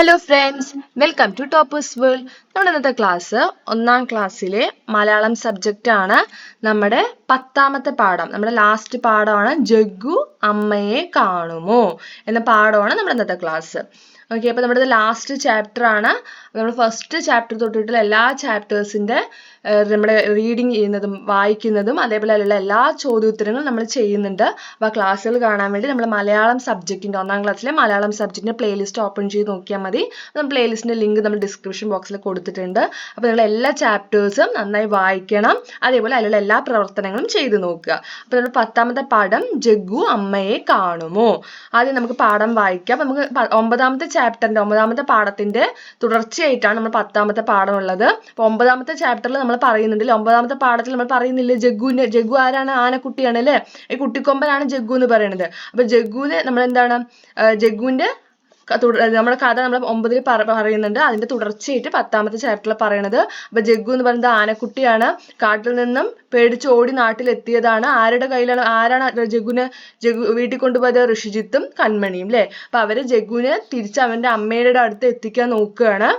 Hello friends welcome to toppers world നമ്മുടെ ഇന്നത്തെ class ഒന്നാം ക്ലാസ്സിലെ മലയാളം സബ്ജക്റ്റ് ആണ് നമ്മുടെ പത്താമത്തെ പാഠം. നമ്മുടെ ലാസ്റ്റ് പാഠമാണ് ജഗ്ഗു അമ്മയെ കാണുമോ എന്ന പാഠമാണ് നമ്മുടെ ഇന്നത്തെ ക്ലാസ് ഓക്കെ അപ്പോൾ നമ്മുടെ ലാസ്റ്റ് ചാപ്റ്റർ ആണ്. നമ്മൾ ഫസ്റ്റ് ചാപ്റ്റർ തൊട്ടിട്ടുള്ള എല്ലാ ചാപ്റ്റേഴ്സിന്റെ നമ്മുടെ റീഡിങ് ചെയ്യുന്നതും വായിക്കുന്നതും അതേപോലെ എല്ലാ ചോദ്യോത്തരങ്ങളും നമ്മൾ ചെയ്യുന്നുണ്ട്. അപ്പോൾ ക്ലാസ്സുകൾ കാണാൻ വേണ്ടി നമ്മൾ മലയാളം സബ്ജക്റ്റിന്റെ ഒന്നാം ക്ലാസ്സിലെ മലയാളം സബ്ജക്റ്റിന്റെ പ്ലേലിസ്റ്റ് ഓപ്പൺ ചെയ്ത് നോക്കിയാൽ മതി. നമ്മൾ പ്ലേലിസ്റ്റിന്റെ ലിങ്ക് നമ്മൾ ഡിസ്ക്രിപ്ഷൻ ബോക്സിൽ കൊടുത്തിട്ടുണ്ട്. അപ്പോൾ നിങ്ങൾ എല്ലാ ചാപ്റ്റേഴ്സും നന്നായി വായിക്കണം. അതേപോലെ അതിലുള്ള എല്ലാ പ്രവർത്തനങ്ങളും ചെയ്തു നോക്കുക. അപ്പോൾ നമ്മൾ പത്താമത്തെ പാഠം ജഗ്ഗു അമ്മയെ കാണുമോ? ആദ്യം നമുക്ക് പാഠം വായിക്കാം. നമുക്ക് ഒമ്പതാമത്തെ ചാപ്റ്ററിന്റെ ഒമ്പതാമത്തെ പാഠത്തിന്റെ തുടർച്ചയായിട്ടാണ് നമ്മൾ പത്താമത്തെ പാഠം ഉള്ളത് അപ്പോൾ ഒമ്പതാമത്തെ ചാപ്റ്ററിൽ നമ്മൾ പറയുന്നുണ്ടല്ലേ ഒമ്പതാമത്തെ പാഠത്തിൽ നമ്മൾ പറയുന്നില്ലേ ജഗ്ഗുവിന്റെ ജഗ്ഗു ആരാണ്? ആനക്കുട്ടിയാണ് അല്ലേ ഈ കുട്ടിക്കൊമ്പനാണ് ജഗ്ഗു എന്ന് പറയുന്നത്. അപ്പൊ ജഗ്ഗുവിനെ നമ്മൾ എന്താണ് ജഗ്ഗുവിന്റെ നമ്മുടെ കഥ നമ്മൾ ഒമ്പതിൽ പറ പറയുന്നുണ്ട്. അതിന്റെ തുടർച്ചയായിട്ട് പത്താമത്തെ ചാപ്റ്ററിൽ പറയണത്. അപ്പൊ ജഗ്ഗു എന്ന് പറയുന്നത് ആനക്കുട്ടിയാണ്. കാട്ടിൽ നിന്നും പേടിച്ച് ഓടി നാട്ടിലെത്തിയതാണ്. ആരുടെ കയ്യിലാണ് ആരാണ് ജഗ്ഗുനെ ജഗ്ഗു വീട്ടിൽ കൊണ്ടുപോയത്? ഋഷിജിത്തും കൺമണിയും അല്ലേ അപ്പൊ അവർ ജഗ്ഗുനെ തിരിച്ച് അവന്റെ അമ്മയുടെ അടുത്ത് എത്തിക്കാൻ നോക്കുകയാണ്.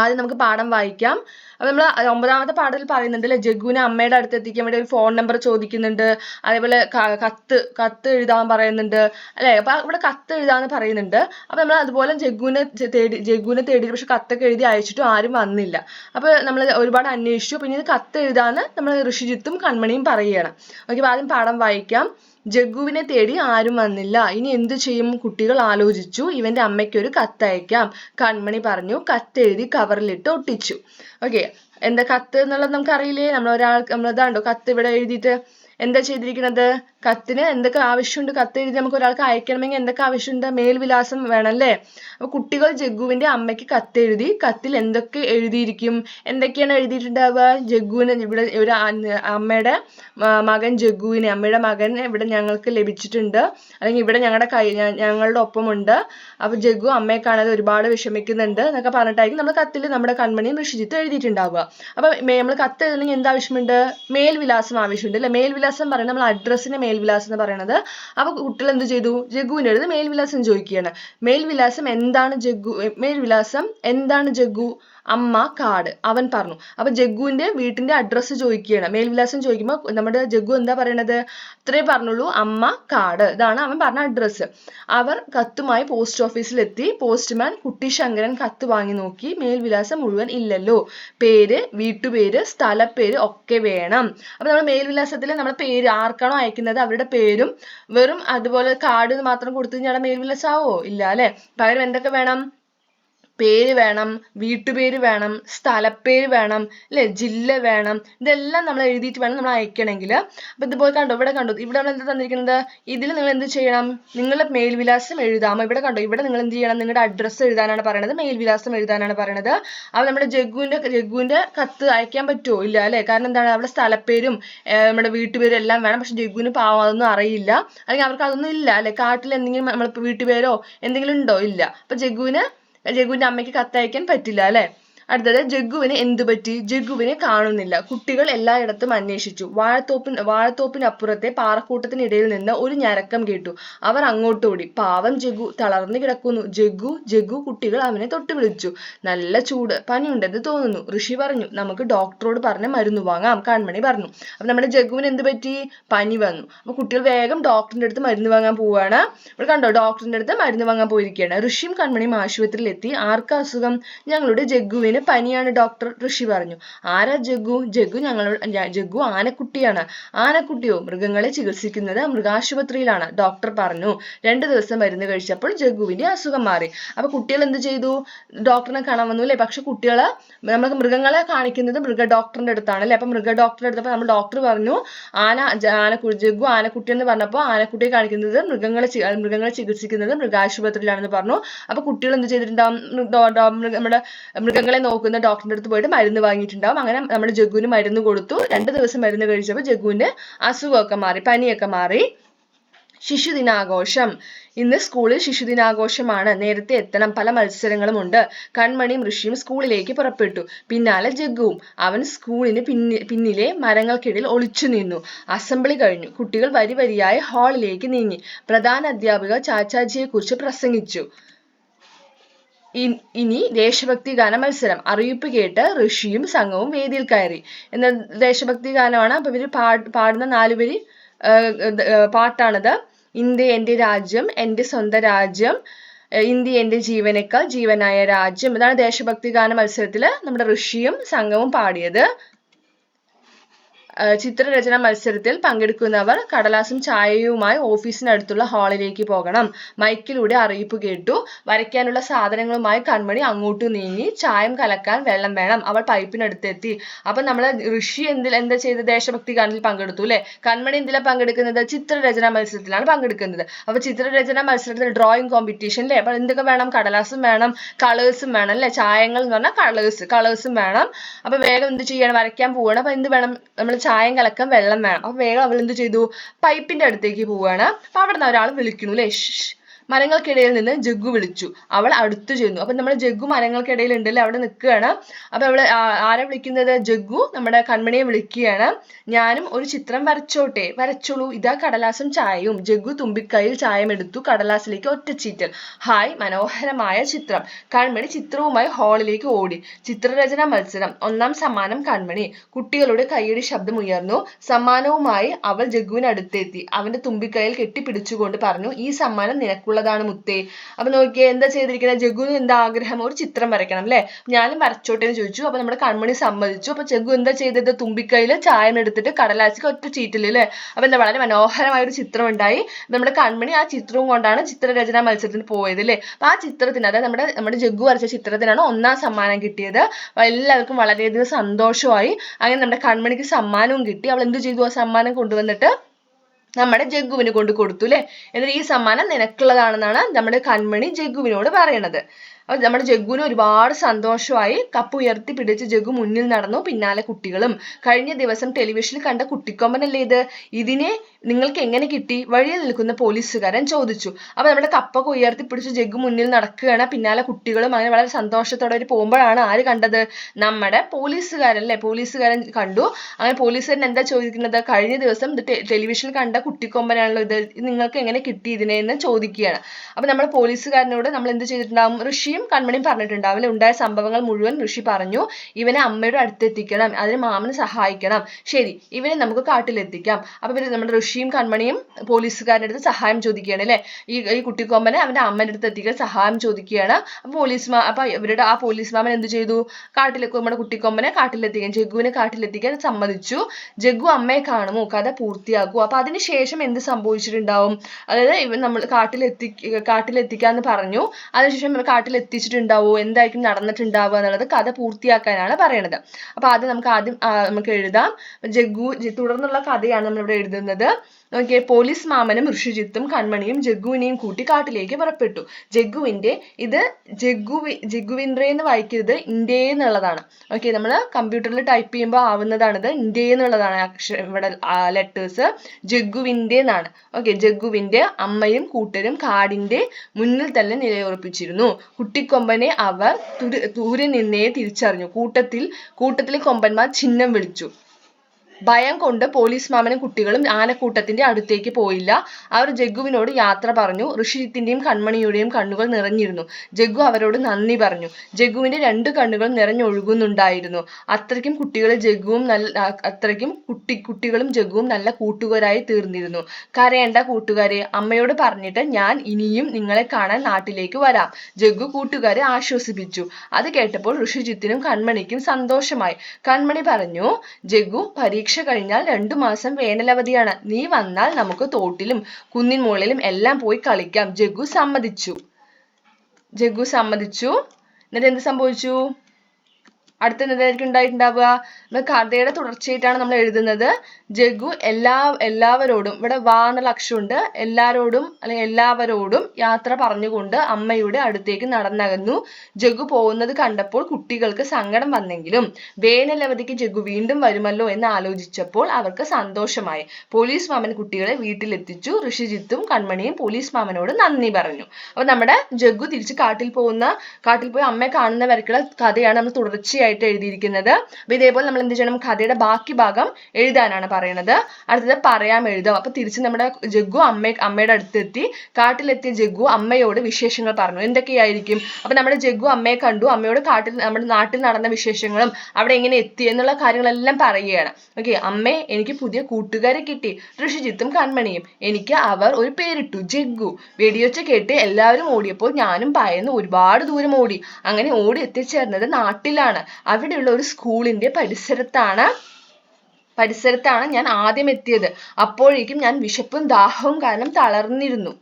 ആദ്യം നമുക്ക് പാഠം വായിക്കാം. അപ്പൊ നമ്മൾ ഒമ്പതാമത്തെ പാഠത്തിൽ പറയുന്നുണ്ട് അല്ലെ ജഗുവിനെ അമ്മയുടെ അടുത്ത് എത്തിക്കാൻ വേണ്ടി ഒരു ഫോൺ നമ്പർ ചോദിക്കുന്നുണ്ട്. അതേപോലെ കത്ത് കത്ത് എഴുതാൻ പറയുന്നുണ്ട്. അല്ലെ? അപ്പൊ ഇവിടെ കത്ത് എഴുതാന്ന് പറയുന്നുണ്ട്. അപ്പൊ നമ്മൾ അതുപോലെ ജഗുവിനെ തേടി ജഗുവിനെ തേടി പക്ഷെ കത്തൊക്കെ എഴുതി അയച്ചിട്ടും ആരും വന്നില്ല. അപ്പൊ നമ്മൾ ഒരുപാട് അന്വേഷിച്ചു. പിന്നെ ഇത് കത്ത് എഴുതാന്ന് നമ്മൾ ഋഷിജിത്തും കൺമണിയും പറയുകയാണ്. ഓക്കെ ആദ്യം പാഠം വായിക്കാം. ജഗ്ഗുവിനെ തേടി ആരും വന്നില്ല. ഇനി എന്തു ചെയ്യും? കുട്ടികൾ ആലോചിച്ചു. ഇവന്റെ അമ്മയ്ക്ക് ഒരു കത്തയക്കാം. കൺമണി പറഞ്ഞു കത്തെഴുതി കവറിലിട്ട് ഒട്ടിച്ചു. ഓക്കെ എന്താ കത്ത് എന്നുള്ളത് നമുക്ക് അറിയില്ലേ നമ്മൾ ഒരാൾ നമ്മൾ ഇതാണ്ടോ കത്ത് ഇവിടെ എഴുതിയിട്ട് എന്താ ചെയ്തിരിക്കുന്നത് കത്തിന് എന്തൊക്കെ ആവശ്യമുണ്ട് കത്ത് എഴുതി നമുക്ക് ഒരാൾക്ക് അയക്കണമെങ്കിൽ എന്തൊക്കെ ആവശ്യമുണ്ട് മേൽവിലാസം വേണമല്ലേ? അപ്പോൾ കുട്ടികൾ ജഗ്ഗുവിന്റെ അമ്മയ്ക്ക് കത്തെഴുതി കത്തിൽ എന്തൊക്കെ എഴുതിയിരിക്കും എന്തൊക്കെയാണ് എഴുതിയിട്ടുണ്ടാവുക? ജഗ്ഗുവിന് ഇവിടെ ഒരു അമ്മയുടെ മകൻ ജഗ്ഗുവിനെ അമ്മയുടെ മകൻ ഇവിടെ ഞങ്ങൾക്ക് ലഭിച്ചിട്ടുണ്ട്. അല്ലെങ്കിൽ ഇവിടെ ഞങ്ങളുടെ കൈ ഞങ്ങളുടെ ഒപ്പമുണ്ട്. അപ്പോൾ ജഗ്ഗു അമ്മയെ കാണാതെ ഒരുപാട് വിഷമിക്കുന്നുണ്ട് എന്നൊക്കെ പറഞ്ഞിട്ടായിരിക്കും നമ്മൾ കത്തിൽ നമ്മുടെ കൺമണിയും ഋഷിജിത്തും എഴുതിയിട്ടുണ്ടാവുക. അപ്പോൾ നമ്മൾ കത്ത് എഴുതണമെങ്കിൽ എന്താവശ്യമുണ്ട് മേൽവിലാസം ആവശ്യമുണ്ട് അല്ലെ? മേൽവിലാസം പറയുന്നത് നമ്മൾ അഡ്രസ്സിന്റെ മേൽവിലാസം എന്ന് പറയുന്നത് അപ്പൊ കുട്ടികൾ എന്ത് ചെയ്തു? ജഗ്ഗുവിന്റെ അടുത്ത് മേൽവിലാസം ചോദിക്കുകയാണ്. മേൽവിലാസം എന്താണ് ജഗ്ഗു മേൽവിലാസം എന്താണ് ജഗ്ഗു അമ്മ കാട്. അവൻ പറഞ്ഞു. അപ്പൊ ജഗ്ഗുവിന്റെ വീട്ടിന്റെ അഡ്രസ്സ് ചോദിക്കുകയാണ്. മേൽവിലാസം ചോദിക്കുമ്പോൾ നമ്മുടെ ജഗ്ഗു എന്താ പറയണത്? ഇത്രേ പറഞ്ഞുള്ളൂ. അമ്മ കാട്. ഇതാണ് അവൻ പറഞ്ഞ അഡ്രസ്സ് അവർ കത്തുമായി പോസ്റ്റ് ഓഫീസിലെത്തി പോസ്റ്റ്മാൻ കുട്ടി ശങ്കരൻ കത്ത് വാങ്ങി നോക്കി. മേൽവിലാസം മുഴുവൻ ഇല്ലല്ലോ. പേര് വീട്ടുപേര് സ്ഥലപ്പേര് ഒക്കെ വേണം. അപ്പൊ നമ്മൾ മേൽവിലാസത്തിൽ നമ്മുടെ പേര് ആർക്കാണോ അയക്കുന്നത് അവരുടെ പേരും വെറും അതുപോലെ കാർഡ് മാത്രം കൊടുത്തു കഴിഞ്ഞാൽ മേൽവിലാസാവോ ഇല്ല അല്ലെ? പകരം എന്തൊക്കെ വേണം? പേര് വേണം വീട്ടുപേര് വേണം സ്ഥലപ്പേര് വേണം അല്ലെ? ജില്ല വേണം. ഇതെല്ലാം നമ്മൾ എഴുതിയിട്ട് വേണം നമ്മൾ അയക്കണമെങ്കിൽ. അപ്പൊ ഇതുപോലെ കണ്ടോ? ഇവിടെ കണ്ടോ? ഇവിടെ നമ്മൾ എന്താ തന്നിരിക്കുന്നത്? ഇതിൽ നിങ്ങൾ എന്ത് ചെയ്യണം? നിങ്ങളുടെ മേൽവിലാസം എഴുതാമോ ഇവിടെ കണ്ടോ? ഇവിടെ നിങ്ങൾ എന്ത് ചെയ്യണം? നിങ്ങളുടെ അഡ്രസ്സ് എഴുതാനാണ് പറയുന്നത് മേൽവിലാസം എഴുതാനാണ് പറയുന്നത് അപ്പൊ നമ്മുടെ ജഗ്ഗുവിന്റെ ജഗ്ഗുവിന്റെ കത്ത് അയക്കാൻ പറ്റുമോ? ഇല്ല അല്ലെ? കാരണം എന്താണ്? അവിടെ സ്ഥലപ്പേരും നമ്മുടെ വീട്ടുപേരും എല്ലാം വേണം. പക്ഷെ ജഗ്ഗുവിന് പാവം അതൊന്നും അറിയില്ല. അല്ലെങ്കിൽ അവർക്ക് അതൊന്നും ഇല്ല അല്ലെ? കാട്ടിൽ എന്തെങ്കിലും നമ്മൾ വീട്ടുപേരോ എന്തെങ്കിലും ഉണ്ടോ? ഇല്ല. അപ്പൊ ജഗ്ഗുവിന് ജഗ്ഗുവിന്റെ അമ്മയ്ക്ക് കത്തയക്കാൻ പറ്റില്ല അല്ലെ? അടുത്തത് ജഗ്ഗുവിന് എന്തു പറ്റി? ജഗ്ഗുവിനെ കാണുന്നില്ല. കുട്ടികൾ എല്ലായിടത്തും അന്വേഷിച്ചു. വാഴത്തോപ്പിൻ വാഴത്തോപ്പിനപ്പുറത്തെ പാറക്കൂട്ടത്തിനിടയിൽ നിന്ന് ഒരു ഞരക്കം കേട്ടു. അവർ അങ്ങോട്ട് ഓടി. പാവം ജഗ്ഗു തളർന്നു കിടക്കുന്നു. ജഗ്ഗു ജഗ്ഗു കുട്ടികൾ അവനെ തൊട്ട് വിളിച്ചു. നല്ല ചൂട്. പനിയുണ്ടെന്ന് തോന്നുന്നു. ഋഷി പറഞ്ഞു നമുക്ക് ഡോക്ടറോട് പറഞ്ഞ് മരുന്ന് വാങ്ങാം കൺമണി പറഞ്ഞു. അപ്പൊ നമ്മുടെ ജഗ്ഗുവിന് എന്ത് പറ്റി? പനി വന്നു. അപ്പൊ കുട്ടികൾ വേഗം ഡോക്ടറിന്റെ അടുത്ത് മരുന്ന് വാങ്ങാൻ പോവുകയാണ് ഇവിടെ കണ്ടോ? ഡോക്ടറിന്റെ അടുത്ത് മരുന്ന് വാങ്ങാൻ പോയിരിക്കുകയാണ്. ഋഷിയും കൺമണിയും ആശുപത്രിയിൽ എത്തി ആർക്കാ അസുഖം? ഞങ്ങളുടെ ജഗ്ഗുവിന്. പനിയാണ് ഡോക്ടർ ഋഷി പറഞ്ഞു. ആരാ ജഗ്ഗു? ജഗ്ഗു ഞങ്ങളുടെ ജഗ്ഗു ആനക്കുട്ടിയാണ്. ആനക്കുട്ടിയോ? മൃഗങ്ങളെ ചികിത്സിക്കുന്നത് മൃഗാശുപത്രിയിലാണ് ഡോക്ടർ പറഞ്ഞു. രണ്ടു ദിവസം മരുന്ന് കഴിച്ചപ്പോൾ ജഗ്ഗുവിന്റെ അസുഖം മാറി. അപ്പൊ കുട്ടികൾ എന്ത് ചെയ്തു? ഡോക്ടറിനെ കാണാൻ വന്നു അല്ലെ? പക്ഷെ കുട്ടികളെ നമ്മൾ മൃഗങ്ങളെ കാണിക്കുന്നത് മൃഗ ഡോക്ടറിന്റെ അടുത്താണ് അല്ലെ? അപ്പൊ മൃഗ ഡോക്ടറെ അടുത്തപ്പോ നമ്മൾ ഡോക്ടർ പറഞ്ഞു ആന ആനക്കു ജഗ്ഗു ആനക്കുട്ടി എന്ന് പറഞ്ഞപ്പോൾ ആനക്കുട്ടിയെ കാണിക്കുന്നത് മൃഗങ്ങളെ മൃഗങ്ങളെ ചികിത്സിക്കുന്നത് മൃഗാശുപത്രിയിലാണെന്ന് പറഞ്ഞു. അപ്പൊ കുട്ടികൾ എന്ത് ചെയ്തിട്ടുണ്ടാവും? നമ്മുടെ മൃഗങ്ങളെ നോക്കുന്ന ഡോക്ടറിന്റെ അടുത്ത് പോയിട്ട് മരുന്ന് വാങ്ങിയിട്ടുണ്ടാവും. അങ്ങനെ നമ്മൾ ജഗുവിന് മരുന്ന് കൊടുത്തു. രണ്ട് ദിവസം മരുന്ന് കഴിച്ചപ്പോൾ ജഗുവിന് അസുഖമൊക്കെ മാറി പനിയൊക്കെ മാറി. ശിശുദിനാഘോഷം. ഇന്ന് സ്കൂളിൽ ശിശുദിനാഘോഷമാണ്. നേരത്തെ എത്തണം. പല മത്സരങ്ങളും ഉണ്ട്. കൺമണിയും ഋഷിയും സ്കൂളിലേക്ക് പുറപ്പെട്ടു. പിന്നാലെ ജഗ്ഗുവും. അവൻ സ്കൂളിന് പിന്നി പിന്നിലെ മരങ്ങൾക്കിടയിൽ ഒളിച്ചു നിന്നു. അസംബ്ലി കഴിഞ്ഞു. കുട്ടികൾ വരി വരിയായി ഹാളിലേക്ക് നീങ്ങി. പ്രധാന അധ്യാപിക ചാച്ചാജിയെ കുറിച്ച് പ്രസംഗിച്ചു. ഇനി ദേശഭക്തി ഗാന മത്സരം. അറിയിപ്പ് കേട്ട് ഋഷിയും സംഘവും വേദിയിൽ കയറി. എന്ന ദേശഭക്തി ഗാനമാണ് അപ്പൊ ഇവർ പാടുന്ന നാലുപേര് പാട്ടാണത്. ഇന്ത്യ എന്റെ രാജ്യം എന്റെ സ്വന്തം രാജ്യം ഇന്ത്യ എന്റെ ജീവനേക്കാൾ ജീവനായ രാജ്യം. ഇതാണ് ദേശഭക്തി ഗാന മത്സരത്തിൽ നമ്മുടെ ഋഷിയും സംഘവും പാടിയത്. ചിത്രരചന മത്സരത്തിൽ പങ്കെടുക്കുന്നവർ കടലാസും ചായയുമായി ഓഫീസിനടുത്തുള്ള ഹാളിലേക്ക് പോകണം. മൈക്കിലൂടെ അറിയിപ്പ് കേട്ടു. വരയ്ക്കാനുള്ള സാധനങ്ങളുമായി കൺമണി അങ്ങോട്ട് നീങ്ങി ചായം കലക്കാൻ വെള്ളം വേണം. അവൾ പൈപ്പിനടുത്തെത്തി. അപ്പൊ നമ്മൾ ഋഷി എന്തിൽ എന്താ ചെയ്ത് ദേശഭക്തി ഗാനത്തിൽ പങ്കെടുത്തു അല്ലെ? കൺമണി എന്തിലാ പങ്കെടുക്കുന്നത്? ചിത്രരചന മത്സരത്തിലാണ് പങ്കെടുക്കുന്നത്. അപ്പൊ ചിത്രരചന മത്സരത്തിൽ ഡ്രോയിങ് കോമ്പറ്റീഷൻ അല്ലെ? അപ്പൊ എന്തൊക്കെ വേണം? കടലാസും വേണം കളേഴ്സും വേണം അല്ലെ? ചായങ്ങൾ എന്ന് പറഞ്ഞാൽ കളേഴ്സ് കളേഴ്സും വേണം. അപ്പൊ വേഗം എന്ത് ചെയ്യണം? വരയ്ക്കാൻ പോവാണ്. അപ്പൊ എന്ത് വേണം? നമ്മൾ ചായം കലക്കാൻ വെള്ളം വേണം. അപ്പൊ വേഗം അവൾ എന്ത് ചെയ്തു? പൈപ്പിന്റെ അടുത്തേക്ക് പോവുകയാണ് അപ്പൊ അവിടെ നിന്ന് ഒരാൾ വിളിക്കുന്നു അല്ലെ മരങ്ങൾക്കിടയിൽ നിന്ന് ജഗ്ഗു വിളിച്ചു. അവൾ അടുത്തു ചെന്നു. അപ്പൊ നമ്മൾ ജഗ്ഗു മരങ്ങൾക്കിടയിൽ ഉണ്ടല്ലേ അവിടെ നിൽക്കുകയാണ്. അപ്പൊ അവൾ ആരെ വിളിക്കുന്നത്? ജഗ്ഗു നമ്മുടെ കൺമണിയെ വിളിക്കുകയാണ്. ഞാനും ഒരു ചിത്രം വരച്ചോട്ടെ. വരച്ചോളൂ. ഇതാ കടലാസും ചായയും. ജഗ്ഗു തുമ്പിക്കൈയിൽ ചായം എടുത്തു കടലാസിലേക്ക് ഒറ്റച്ചീറ്റൽ ഹായ് മനോഹരമായ ചിത്രം. കൺമണി ചിത്രവുമായി ഹാളിലേക്ക് ഓടി. ചിത്രരചന മത്സരം. ഒന്നാം സമ്മാനം കൺമണി. കുട്ടികളുടെ കൈയുടെ ശബ്ദം ഉയർന്നു സമ്മാനവുമായി അവൾ ജഗ്ഗുവിനടുത്തെത്തി. അവന്റെ തുമ്പിക്കൈയിൽ കെട്ടിപ്പിടിച്ചുകൊണ്ട് പറഞ്ഞു ഈ സമ്മാനം നിനക്കുള്ളതാണ് മുത്തേ. അപ്പൊ നോക്കിയേ എന്താ ചെയ്തിരിക്കുന്നത് ജഗുവിന് എന്താ ആഗ്രഹം? ഒരു ചിത്രം വരയ്ക്കണം അല്ലെ? ഞാനും വരച്ചോട്ടെ എന്ന് ചോദിച്ചു. അപ്പൊ നമ്മുടെ കൺമണി സമ്മതിച്ചു. അപ്പൊ ജഗു എന്താ ചെയ്തത്? തുമ്പിക്കൈയിൽ ചായം എടുത്തിട്ട് കടലാസിക്ക് ഒറ്റ ചീറ്റിൽ അല്ലെ? അപ്പൊ എന്താ വളരെ മനോഹരമായ ഒരു ചിത്രം ഉണ്ടായി നമ്മുടെ കൺമണി ആ ചിത്രവും കൊണ്ടാണ് ചിത്രരചന മത്സരത്തിന് പോയത് അല്ലെ? അപ്പൊ ആ ചിത്രത്തിന് അതായത് നമ്മുടെ നമ്മുടെ ജഗു വരച്ച ചിത്രത്തിനാണ് ഒന്നാം സമ്മാനം കിട്ടിയത്. എല്ലാവർക്കും വളരെയധികം സന്തോഷമായി. അങ്ങനെ നമ്മുടെ കൺമണിക്ക് സമ്മാനവും കിട്ടി. അവൾ എന്ത് ചെയ്തു? ആ സമ്മാനം കൊണ്ടുവന്നിട്ട് നമ്മുടെ ജഗ്ഗുവിന് കൊണ്ട് കൊടുത്തു അല്ലെ എന്നിട്ട് ഈ സമ്മാനം നിനക്കുള്ളതാണെന്നാണ് നമ്മുടെ കൺമണി ജഗ്ഗുവിനോട് പറയണത്. അപ്പൊ നമ്മുടെ ജഗ്ഗുവിന് ഒരുപാട് സന്തോഷമായി കപ്പ് ഉയർത്തി പിടിച്ച് ജഗ്ഗു മുന്നിൽ നടന്നു പിന്നാലെ കുട്ടികളും. കഴിഞ്ഞ ദിവസം ടെലിവിഷനിൽ കണ്ട കുട്ടിക്കൊമ്പനല്ലേ ഇത്? ഇതിനെ നിങ്ങൾക്ക് എങ്ങനെ കിട്ടി? വഴിയിൽ നിൽക്കുന്ന പോലീസുകാരൻ ചോദിച്ചു. അപ്പൊ നമ്മുടെ കപ്പൊക്കെ ഉയർത്തി പിടിച്ച് ജഗ് മുന്നിൽ നടക്കുകയാണ്. പിന്നാലെ കുട്ടികളും അങ്ങനെ വളരെ സന്തോഷത്തോടെ അവർ പോകുമ്പോഴാണ് ആര് കണ്ടത്? നമ്മുടെ പോലീസുകാരൻ അല്ലെ പോലീസുകാരൻ കണ്ടു. അങ്ങനെ പോലീസുകാരൻ എന്താ ചോദിക്കുന്നത്? കഴിഞ്ഞ ദിവസം ടെലിവിഷൻ കണ്ട കുട്ടിക്കൊമ്പനാണല്ലോ ഇത്. നിങ്ങൾക്ക് എങ്ങനെ കിട്ടി ഇതിനെ എന്ന് ചോദിക്കുകയാണ്. അപ്പൊ നമ്മൾ പോലീസുകാരനോട് നമ്മൾ എന്ത് ചെയ്തിട്ടുണ്ടാവും? ഋഷിയും കൺമണിയും പറഞ്ഞിട്ടുണ്ടാവും ഉണ്ടായ സംഭവങ്ങൾ മുഴുവൻ ഋഷി പറഞ്ഞു. ഇവനെ അമ്മയുടെ അടുത്തെത്തിക്കണം. അതിന് മാമന് സഹായിക്കണം. ശരി ഇവനെ നമുക്ക് കാട്ടിലെത്തിക്കാം. അപ്പൊ ഇവർ നമ്മുടെ ഋഷിയും കൺമണിയും പോലീസുകാരുടെ അടുത്ത് സഹായം ചോദിക്കുകയാണ് അല്ലെ? ഈ ഈ കുട്ടിക്കൊമ്പനെ അവന്റെ അമ്മയുടെ അടുത്ത് എത്തിക്കാൻ സഹായം ചോദിക്കുകയാണ്. പോലീസ് മാ അപ്പൊ ഇവരുടെ ആ പോലീസ് മാമൻ എന്ത് ചെയ്തു? കാട്ടിലേക്ക് നമ്മുടെ കുട്ടിക്കൊമ്പനെ കാട്ടിലെത്തിക്കാൻ ജഗ്ഗുവിനെ കാട്ടിലെത്തിക്കാൻ സമ്മതിച്ചു. ജഗ്ഗു അമ്മയെ കാണുമോ കഥ പൂർത്തിയാക്കൂ. അപ്പൊ അതിനുശേഷം എന്ത് സംഭവിച്ചിട്ടുണ്ടാവും? അതായത് ഇവൻ നമ്മൾ കാട്ടിലെത്തി കാട്ടിലെത്തിക്കാന്ന് പറഞ്ഞു. അതിനുശേഷം കാട്ടിലെത്തിച്ചിട്ടുണ്ടാവോ? എന്തായിരിക്കും നടന്നിട്ടുണ്ടാവുക എന്നുള്ളത് കഥ പൂർത്തിയാക്കാനാണ് പറയണത്. അപ്പൊ ആദ്യം നമുക്ക് ആദ്യം നമുക്ക് എഴുതാം. ജഗ്ഗു തുടർന്നുള്ള കഥയാണ് നമ്മൾ ഇവിടെ എഴുതുന്നത്. നോക്കിയേ പോലീസ് മാമനും ഋഷിജിത്തും കൺമണിയും ജഗ്ഗുവിനെയും കൂട്ടി കാട്ടിലേക്ക് പുറപ്പെട്ടു. ജഗ്ഗുവിന്റെ ഇത് ജഗ്ഗുവി ജഗ്ഗുവിൻറെ എന്ന് വായിക്കരുത് ഇന്ത്യ എന്നുള്ളതാണ്. ഓക്കെ നമ്മൾ കമ്പ്യൂട്ടറിൽ ടൈപ്പ് ചെയ്യുമ്പോൾ ആവുന്നതാണിത് ഇന്ത്യ എന്നുള്ളതാണ് അക്ഷരം ഇവിടെ ലെറ്റേഴ്സ് ജഗ്ഗുവിന്റെ എന്നാണ്. ഓക്കെ ജഗ്ഗുവിന്റെ അമ്മയും കൂട്ടരും കാടിന്റെ മുന്നിൽ തന്നെ നിലയുറപ്പിച്ചിരുന്നു. കുട്ടിക്കൊമ്പനെ അവർ ദൂരെ നിന്നേ തിരിച്ചറിഞ്ഞു. കൂട്ടത്തിൽ കൂട്ടത്തിലെ കൊമ്പന്മാർ ചിഹ്നം വിളിച്ചു. ഭയം കൊണ്ട് പോലീസ് മാമനും കുട്ടികളും ആനക്കൂട്ടത്തിന്റെ അടുത്തേക്ക് പോയില്ല. അവർ ജഗ്ഗുവിനോട് യാത്ര പറഞ്ഞു. ഋഷിജിത്തിന്റെയും കൺമണിയുടെയും കണ്ണുകൾ നിറഞ്ഞിരുന്നു. ജഗ്ഗു അവരോട് നന്ദി പറഞ്ഞു. ജഗ്ഗുവിന്റെ രണ്ട് കണ്ണുകൾ നിറഞ്ഞൊഴുകുന്നുണ്ടായിരുന്നു. അത്രയ്ക്കും കുട്ടികളെ ജഗ്ഗുവും നല്ല അത്രയ്ക്കും കുട്ടി കുട്ടികളും ജഗ്ഗുവും നല്ല കൂട്ടുകാരായി തീർന്നിരുന്നു. കരയേണ്ട കൂട്ടുകാരെ അമ്മയോട് പറഞ്ഞിട്ട് ഞാൻ ഇനിയും നിങ്ങളെ കാണാൻ നാട്ടിലേക്ക് വരാം. ജഗ്ഗു കൂട്ടുകാരെ ആശ്വസിപ്പിച്ചു. അത് കേട്ടപ്പോൾ ഋഷിജിത്തിനും കൺമണിക്കും സന്തോഷമായി. കൺമണി പറഞ്ഞു ജഗ്ഗു പരീക്ഷ കഴിഞ്ഞാൽ രണ്ടു മാസം വേനലവധിയാണ്. നീ വന്നാൽ നമുക്ക് തോട്ടിലും കുന്നിൻ മുകളിലും എല്ലാം പോയി കളിക്കാം. ജഗ്ഗു സമ്മതിച്ചു. ജഗ്ഗു സമ്മതിച്ചു. എന്നിട്ട് എന്ത് സംഭവിച്ചു? അടുത്ത എന്തായിരിക്കും ഉണ്ടായിട്ടുണ്ടാവുക? നമ്മൾ കഥയുടെ തുടർച്ചയായിട്ടാണ് നമ്മൾ എഴുതുന്നത്. ജഗു എല്ലാ എല്ലാവരോടും ഇവിടെ വാ എന്നുള്ള അക്ഷരമുണ്ട്. എല്ലാരോടും അല്ലെങ്കിൽ എല്ലാവരോടും യാത്ര പറഞ്ഞുകൊണ്ട് അമ്മയുടെ അടുത്തേക്ക് നടന്നകന്നു. ജഗു പോകുന്നത് കണ്ടപ്പോൾ കുട്ടികൾക്ക് സങ്കടം വന്നെങ്കിലും വേനലവധിക്ക് ജഗു വീണ്ടും വരുമല്ലോ എന്ന് ആലോചിച്ചപ്പോൾ അവർക്ക് സന്തോഷമായി. പോലീസ് മാമൻ കുട്ടികളെ വീട്ടിലെത്തിച്ചു. ഋഷിജിത്തും കൺമണിയും പോലീസ് മാമനോട് നന്ദി പറഞ്ഞു. അപ്പൊ നമ്മുടെ ജഗു തിരിച്ച് കാട്ടിൽ പോകുന്ന കാട്ടിൽ പോയി അമ്മയെ കാണുന്നവർക്കുള്ള കഥയാണ് നമ്മൾ തുടർച്ചയായിട്ട് എഴുതിയിരിക്കുന്നത്. അപ്പൊ ഇതേപോലെ നമ്മൾ എന്ത് ചെയ്യണം? കഥയുടെ ബാക്കി ഭാഗം എഴുതാനാണ് പറയുന്നത്. അടുത്തത് പറയാം എഴുതാം. അപ്പൊ തിരിച്ച് നമ്മുടെ ജഗ്ഗു അമ്മ അമ്മയുടെ അടുത്തെത്തി. കാട്ടിലെത്തിയ ജഗ്ഗു അമ്മയോട് വിശേഷങ്ങൾ പറഞ്ഞു. എന്തൊക്കെയായിരിക്കും? അപ്പൊ നമ്മുടെ ജഗ്ഗു അമ്മയെ കണ്ടു. അമ്മയോട് കാട്ടിൽ നമ്മുടെ നാട്ടിൽ നടന്ന വിശേഷങ്ങളും അവിടെ എങ്ങനെ എത്തി എന്നുള്ള കാര്യങ്ങളെല്ലാം പറയുകയാണ്. ഓക്കെ അമ്മേ എനിക്ക് പുതിയ കൂട്ടുകാരെ കിട്ടി. ഋഷിജിത്തും കൺമണിയും. എനിക്ക് അവർ ഒരു പേരിട്ടു. ജഗ്ഗു. വെടിയൊച്ച കേട്ട് എല്ലാവരും ഓടിയപ്പോൾ ഞാനും ഭയന്ന് ഒരുപാട് ദൂരം ഓടി. അങ്ങനെ ഓടി എത്തിച്ചേർന്നത് നാട്ടിലാണ്. അവിടെയുള്ള ഒരു സ്കൂളിന്റെ പരിസരത്താണ്. പരിസരത്താണ് ഞാൻ ആദ്യം എത്തിയത്. അപ്പോഴേക്കും ഞാൻ വിശപ്പും ദാഹവും കാരണം തളർന്നിരുന്നു.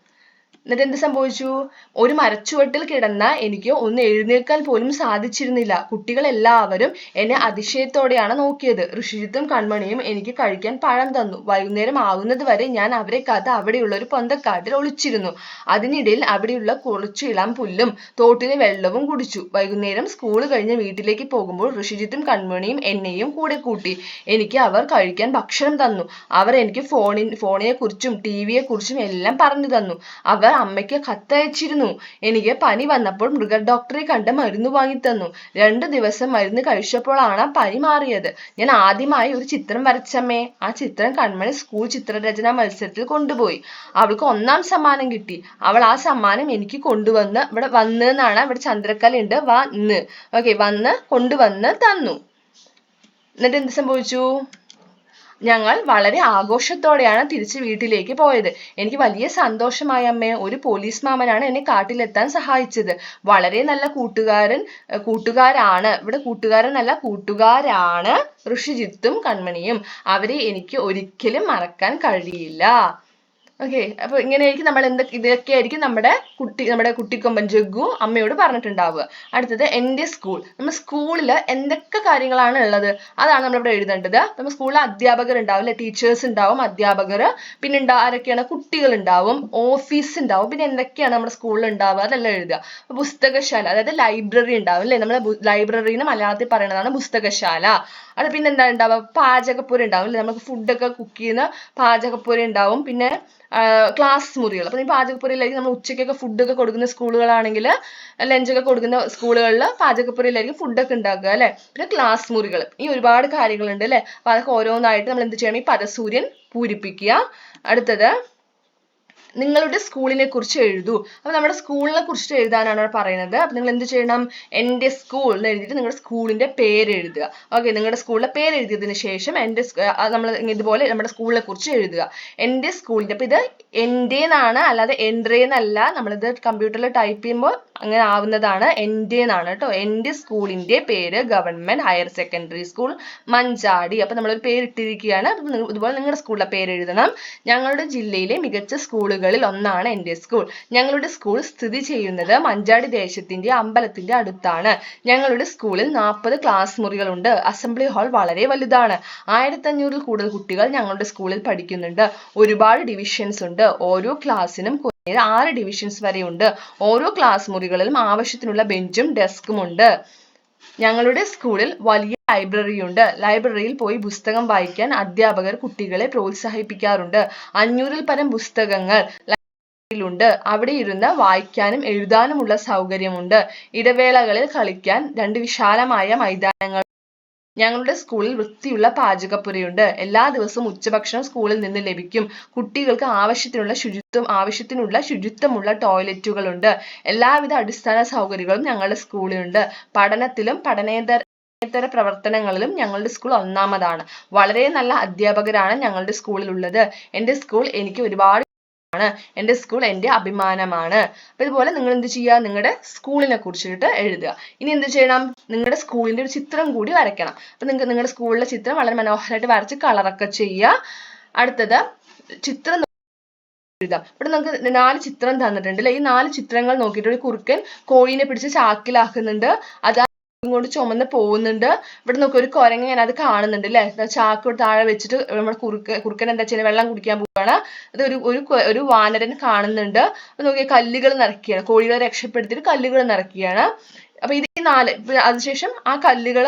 എന്നിട്ട് എന്ത് സംഭവിച്ചു? ഒരു മരച്ചുവട്ടിൽ കിടന്ന എനിക്ക് ഒന്ന് എഴുന്നേൽക്കാൻ പോലും സാധിച്ചിരുന്നില്ല. കുട്ടികൾ എല്ലാവരും എന്നെ അതിശയത്തോടെയാണ് നോക്കിയത്. ഋഷിജിത്തും കൺമണിയും എനിക്ക് കഴിക്കാൻ പഴം തന്നു. വൈകുന്നേരം ആവുന്നത് വരെ ഞാൻ അവരെ കഥ അവിടെയുള്ള ഒരു പൊന്തക്കാട്ടിൽ ഒളിച്ചിരുന്നു. അതിനിടയിൽ അവിടെയുള്ള കുറച്ചു ഇളം പുല്ലും തോട്ടിലെ വെള്ളവും കുടിച്ചു. വൈകുന്നേരം സ്കൂൾ കഴിഞ്ഞ് വീട്ടിലേക്ക് പോകുമ്പോൾ ഋഷിജിത്തും കൺമണിയും എന്നെയും കൂടെ കൂട്ടി എനിക്ക് അവർ കഴിക്കാൻ ഭക്ഷണം തന്നു. അവർ എനിക്ക് ഫോണിൻ ഫോണിനെ കുറിച്ചും ടി വിയെ കുറിച്ചും എല്ലാം പറഞ്ഞു തന്നു. അവർ അമ്മയ്ക്ക് കത്തയച്ചിരുന്നു. എനിക്ക് പനി വന്നപ്പോൾ മൃഗ ഡോക്ടറെ കണ്ട് മരുന്ന് വാങ്ങിത്തന്നു രണ്ടു ദിവസം മരുന്ന് കഴിച്ചപ്പോഴാണ് പനി മാറിയത്. ഞാൻ ആദ്യമായി ഒരു ചിത്രം വരച്ചമ്മേ. ആ ചിത്രം കൺമണി സ്കൂൾ ചിത്രരചന മത്സരത്തിൽ കൊണ്ടുപോയി. അവൾക്ക് ഒന്നാം സമ്മാനം കിട്ടി. അവൾ ആ സമ്മാനം എനിക്ക് കൊണ്ടുവന്ന് ഇവിടെ വന്ന് എന്നാണ് ഇവിടെ ചന്ദ്രക്കല ഉണ്ട് വന്ന്. ഓക്കെ വന്ന് കൊണ്ടുവന്ന് തന്നു. എന്നിട്ട് എന്ത് സംഭവിച്ചു? ഞങ്ങൾ വളരെ ആഘോഷത്തോടെയാണ് തിരിച്ച് വീട്ടിലേക്ക് പോയത്. എനിക്ക് വലിയ സന്തോഷമായി അമ്മേ. ഒരു പോലീസ് മാമനാണ് എന്നെ കാട്ടിലെത്താൻ സഹായിച്ചത്. വളരെ നല്ല കൂട്ടുകാരൻ കൂട്ടുകാരാണ്. ഇവിടെ കൂട്ടുകാരൻ നല്ല കൂട്ടുകാരാണ് ഋഷിജിത്തും കൺമണിയും. അവരെ എനിക്ക് ഒരിക്കലും മറക്കാൻ കഴിയില്ല. ഓക്കെ അപ്പൊ ഇങ്ങനെയായിരിക്കും നമ്മൾ എന്തൊക്കെ ഇതൊക്കെ ആയിരിക്കും നമ്മുടെ കുട്ടി നമ്മുടെ കുട്ടിക്കൊമ്പൻ ജഗ്ഗു അമ്മയോട് പറഞ്ഞിട്ടുണ്ടാവുക. അടുത്തത് എന്റെ സ്കൂൾ നമ്മൾ സ്കൂളിൽ എന്തൊക്കെ കാര്യങ്ങളാണ് ഉള്ളത്? അതാണ് നമ്മൾ ഇവിടെ എഴുതേണ്ടത് നമ്മൾ സ്കൂളിൽ അധ്യാപകർ ഉണ്ടാവും അല്ലെ ടീച്ചേഴ്സ് ഉണ്ടാവും അധ്യാപകർ. പിന്നെ ആരൊക്കെയാണ്? കുട്ടികൾ ഉണ്ടാവും ഓഫീസ് ഉണ്ടാവും. പിന്നെ എന്തൊക്കെയാണ് നമ്മുടെ സ്കൂളിൽ ഉണ്ടാവുക? അതെല്ലാം എഴുതുക. പുസ്തകശാല അതായത് ലൈബ്രറി ഉണ്ടാവും അല്ലെ? നമ്മൾ ലൈബ്രറിന്ന് മലയാളത്തിൽ പറയുന്നതാണ് പുസ്തകശാല. അത് പിന്നെ എന്താ ഉണ്ടാവുക പാചകപ്പുര ഉണ്ടാവും അല്ലെ നമുക്ക് ഫുഡൊക്കെ കുക്ക് ചെയ്യുന്ന പാചകപ്പുര ഉണ്ടാവും. പിന്നെ ക്ലാസ് മുറികൾ. അപ്പൊ ഈ പാചകപ്പുരയിലായിരിക്കും നമ്മൾ ഉച്ചയ്ക്കൊക്കെ ഫുഡ് ഒക്കെ കൊടുക്കുന്ന സ്കൂളുകളാണെങ്കിൽ ലഞ്ച് ഒക്കെ കൊടുക്കുന്ന സ്കൂളുകളിൽ പാചകപ്പുരയിലായിരിക്കും ഫുഡ് ഒക്കെ ഉണ്ടാക്കുക അല്ലെ? പിന്നെ ക്ലാസ് മുറികൾ. ഈ ഒരുപാട് കാര്യങ്ങളുണ്ട് അല്ലെ? അപ്പൊ അതൊക്കെ ഓരോന്നായിട്ട് നമ്മൾ എന്ത് ചെയ്യണം? ഈ പദസൂര്യൻ പൂരിപ്പിക്കുക. അടുത്തത് നിങ്ങളുടെ സ്കൂളിനെ കുറിച്ച് എഴുതൂ. അപ്പൊ നമ്മുടെ സ്കൂളിനെ കുറിച്ച് എഴുതാനാണ് അവിടെ പറയുന്നത്. അപ്പൊ നിങ്ങൾ എന്ത് ചെയ്യണം? എന്റെ സ്കൂൾ എന്ന് എഴുതിയിട്ട് നിങ്ങളുടെ സ്കൂളിന്റെ പേര് എഴുതുക. ഓക്കെ നിങ്ങളുടെ സ്കൂളിലെ പേര് എഴുതിയതിന് ശേഷം എന്റെ നമ്മൾ ഇതുപോലെ നമ്മുടെ സ്കൂളിനെ കുറിച്ച് എഴുതുക. എന്റെ സ്കൂളിന്റെ അപ്പൊ ഇത് എന്റെ എന്നാണ് അല്ലാതെ എന്റെ എന്നല്ല നമ്മളിത് കമ്പ്യൂട്ടറിൽ ടൈപ്പ് ചെയ്യുമ്പോൾ അങ്ങനെ ആവുന്നതാണ് എന്റെ എന്നാണ് കേട്ടോ. എന്റെ സ്കൂളിന്റെ പേര് government higher secondary school Manjadi. അപ്പൊ നമ്മളൊരു പേര് ഇട്ടിരിക്കുകയാണ് അപ്പൊ നിങ്ങ- ഇതുപോലെ നിങ്ങളുടെ സ്കൂളിലെ പേര് എഴുതണം ഞങ്ങളുടെ ജില്ലയിലെ മികച്ച സ്കൂളുകളിൽ ഒന്നാണ് എന്റെ സ്കൂൾ ഞങ്ങളുടെ സ്കൂൾ സ്ഥിതി ചെയ്യുന്നത് മഞ്ചാടി ദേശത്തിന്റെ അമ്പലത്തിന്റെ അടുത്താണ്. ഞങ്ങളുടെ സ്കൂളിൽ നാൽപ്പത് ക്ലാസ് മുറികളുണ്ട്. അസംബ്ലി ഹാൾ വളരെ വലുതാണ്. ആയിരത്തഞ്ഞൂറിൽ കൂടുതൽ കുട്ടികൾ ഞങ്ങളുടെ സ്കൂളിൽ പഠിക്കുന്നുണ്ട്. ഒരുപാട് ഡിവിഷൻസ് ഉണ്ട്. ഓരോ ക്ലാസ്സിനും ആറ് ഡിവിഷൻസ് വരെ ഉണ്ട് ഓരോ ക്ലാസ് മുറികളിലും ആവശ്യത്തിനുള്ള ബെഞ്ചും ഡെസ്കും ഉണ്ട്. ഞങ്ങളുടെ സ്കൂളിൽ വലിയ ലൈബ്രറി ഉണ്ട്. ലൈബ്രറിയിൽ പോയി പുസ്തകം വായിക്കാൻ അധ്യാപകർ കുട്ടികളെ പ്രോത്സാഹിപ്പിക്കാറുണ്ട്. അഞ്ഞൂറിൽ പരം പുസ്തകങ്ങൾ ഉണ്ട് അവിടെ ഇരുന്ന് വായിക്കാനും എഴുതാനുമുള്ള സൗകര്യമുണ്ട്. ഇടവേളകളിൽ കളിക്കാൻ രണ്ട് വിശാലമായ മൈതാനങ്ങൾ ഞങ്ങളുടെ സ്കൂളിൽ വൃത്തിയുള്ള പാചകപ്പുരയുണ്ട്. എല്ലാ ദിവസവും ഉച്ചഭക്ഷണം സ്കൂളിൽ നിന്ന് ലഭിക്കും. കുട്ടികൾക്ക് ആവശ്യത്തിനുള്ള ശുചിത്വം ആവശ്യത്തിനുള്ള ശുചിത്വമുള്ള ടോയ്ലറ്റുകളുണ്ട് എല്ലാവിധ അടിസ്ഥാന സൗകര്യങ്ങളും ഞങ്ങളുടെ സ്കൂളിലുണ്ട് പഠനത്തിലും പഠനേതര പ്രവർത്തനങ്ങളിലും ഞങ്ങളുടെ സ്കൂൾ ഒന്നാമതാണ്. വളരെ നല്ല അധ്യാപകരാണ് ഞങ്ങളുടെ സ്കൂളിലുള്ളത്. എന്റെ സ്കൂൾ എനിക്ക് ഒരുപാട് ആണ്. എന്റെ സ്കൂൾ എന്റെ അഭിമാനമാണ്. അപ്പൊ ഇതുപോലെ നിങ്ങൾ എന്ത് ചെയ്യുക? നിങ്ങളുടെ സ്കൂളിനെ കുറിച്ചിട്ട് എഴുതുക. ഇനി എന്ത് ചെയ്യണം? നിങ്ങളുടെ സ്കൂളിന്റെ ഒരു ചിത്രം കൂടി വരയ്ക്കണം. അപ്പൊ നിങ്ങൾക്ക് നിങ്ങളുടെ സ്കൂളിലെ ചിത്രം വളരെ മനോഹരമായിട്ട് വരച്ച് കളറൊക്കെ ചെയ്യുക. അടുത്തത് ചിത്രം എഴുതാം ഇവിടെ നമുക്ക് നാല് ചിത്രം തന്നിട്ടുണ്ട് അല്ലെ? ഈ നാല് ചിത്രങ്ങൾ നോക്കിയിട്ട് ഒരു കുറുക്കൻ കോഴീനെ പിടിച്ച് ചാക്കിലാക്കുന്നുണ്ട്. അത് കൊണ്ട് ചുമന്ന് പോകുന്നുണ്ട്. ഇവിടെ നോക്കി ഒരു കുരങ്ങ ഞാൻ അത് കാണുന്നുണ്ട് അല്ലെ ചാക്ക് താഴെ വെച്ചിട്ട് നമ്മുടെ കുറുക്ക് കുറുക്കൻ എന്താ ചെയ്യുന്നത് വെള്ളം കുടിക്കാൻ പോവാണ്. അത് ഒരു ഒരു വാനരൻ കാണുന്നുണ്ട്. അപ്പൊ നോക്കിയ കല്ലുകൾ നിറക്കുകയാണ് കോഴികളെ രക്ഷപ്പെടുത്തിയിട്ട് കല്ലുകൾ നിറക്കുകയാണ് അപ്പൊ ഇത് നാല് അതിനുശേഷം ആ കല്ലുകൾ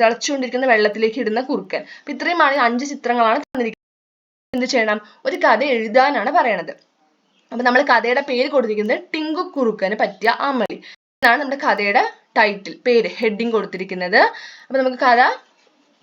തിളച്ചുകൊണ്ടിരിക്കുന്ന വെള്ളത്തിലേക്ക് ഇടുന്ന കുറുക്കൻ. അപ്പൊ ഇത്രയുമാണ് അഞ്ച് ചിത്രങ്ങളാണ് തന്നിരിക്കുന്നത്. എന്ത് ചെയ്യണം? ഒരു കഥ എഴുതാനാണ് പറയണത്. അപ്പൊ നമ്മൾ കഥയുടെ പേര് കൊടുത്തിരിക്കുന്നത് ടിങ്കു കുറുക്കന് പറ്റിയ അമളി ഇതാണ് നമ്മുടെ കഥയുടെ ടൈറ്റിൽ പേര് ഹെഡിങ് കൊടുത്തിരിക്കുന്നത്. അപ്പൊ നമുക്ക് കഥ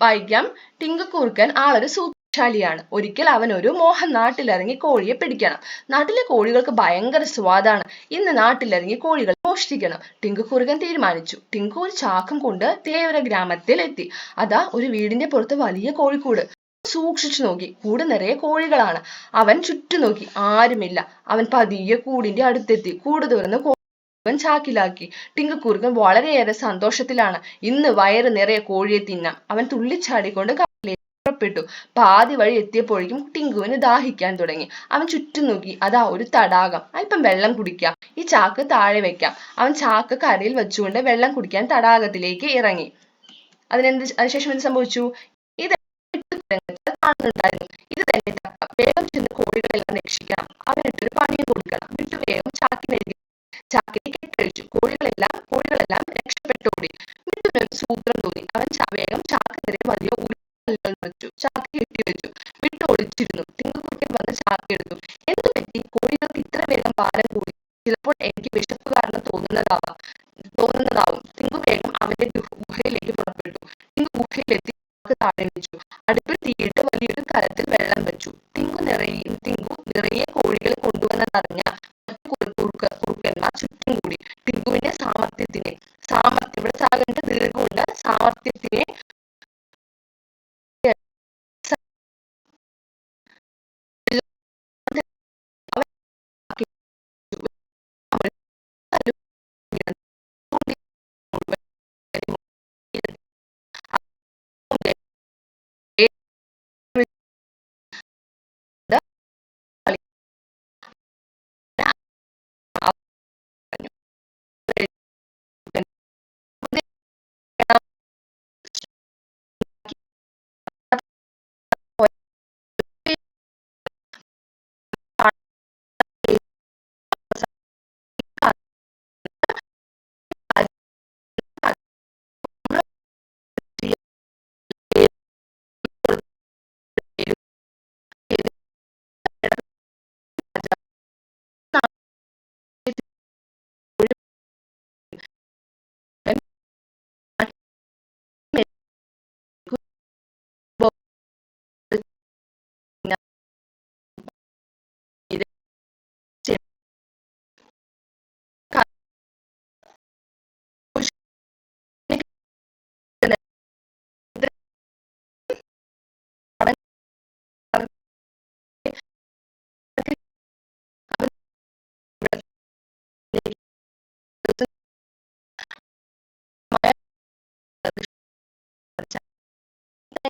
വായിക്കാം. ടിങ്കക്കൂർക്കൻ ആളൊരു സൂത്രശാലിയാണ് ഒരിക്കൽ അവൻ ഒരു മോഹൻ നാട്ടിലിറങ്ങി കോഴിയെ പിടിക്കണം. നാട്ടിലെ കോഴികൾക്ക് ഭയങ്കര സ്വാദാണ്. ഇന്ന് നാട്ടിലിറങ്ങി കോഴികൾ മോഷ്ടിക്കണം ടിങ്കക്കൂർക്കൻ തീരുമാനിച്ചു. ടിങ്കു ഒരു ചാക്കും കൊണ്ട് തേവര ഗ്രാമത്തിൽ എത്തി അതാ ഒരു വീടിന്റെ പുറത്ത് വലിയ കോഴിക്കൂട്. സൂക്ഷിച്ചു നോക്കി. കൂട് നിറയെ കോഴികളാണ്. അവൻ ചുറ്റു നോക്കി. ആരുമില്ല. അവൻ പതിയെ കൂടിന്റെ അടുത്തെത്തി. കൂട് തുറന്ന് അവൻ ചാക്കിലാക്കി കുറുകൻ വളരെയേറെ സന്തോഷത്തിലാണ്. ഇന്ന് വയറ് നിറയെ കോഴിയെ തിന്നാം. അവൻ തുള്ളിച്ചാടിക്കൊണ്ട് കാട്ടിലേക്ക് പുറപ്പെട്ടു. പാതി വഴി എത്തിയപ്പോഴേക്കും ടിങ്കുവിന് ദാഹിക്കാൻ തുടങ്ങി. അവൻ ചുറ്റും നോക്കി അതാ ഒരു തടാകം. അല്പം വെള്ളം കുടിക്കാം. ഈ ചാക്ക് താഴെ വെക്കാം. അവൻ ചാക്ക് കരയിൽ വെച്ചുകൊണ്ട് വെള്ളം കുടിക്കാൻ തടാകത്തിലേക്ക് ഇറങ്ങി. അതിനെന്ത് അതിനുശേഷം എന്ത് സംഭവിച്ചു? ഇത് കാണുന്നുണ്ടായിരുന്നു ഇത് തന്നെ വേഗം ചെന്ന് കോഴികളെല്ലാം രക്ഷിക്കണം. അവനിട്ടൊരു പണിയും കൊടുക്കണം. ചാക്കിനെ കെട്ടഴിച്ചു കോഴികളെല്ലാം കോഴികളെല്ലാം രക്ഷപ്പെട്ടോടി. മിഥുനൊരു സൂത്രം തോന്നി അവൻ വേഗം ചാക്കിനെതിരെ വലിയ ഉരുൾ നിറച്ചു കെട്ടി വെച്ചു വിട്ട് ഒളിച്ചിരുന്നു വന്ന് ചാക്ക് എടുത്തു. എന്തു പറ്റി? കോഴികൾക്ക് ഇത്ര വേഗം ഭാരം കൂടി. ചിലപ്പോൾ എനിക്ക് വിശപ്പ് കാരണം തോന്നുന്നതാവാം. തോന്നുന്നതാവും. തിങ്കു വേഗം അവന്റെ ഗുഹയിലേക്ക് പുറപ്പെട്ടു. തിങ്കു ഗുഹയിലെത്തി. താഴെ വെച്ചു. അടുപ്പിൽ തീയിട്ട് വലിയൊരു കലത്തിൽ വെള്ളം വെച്ചു.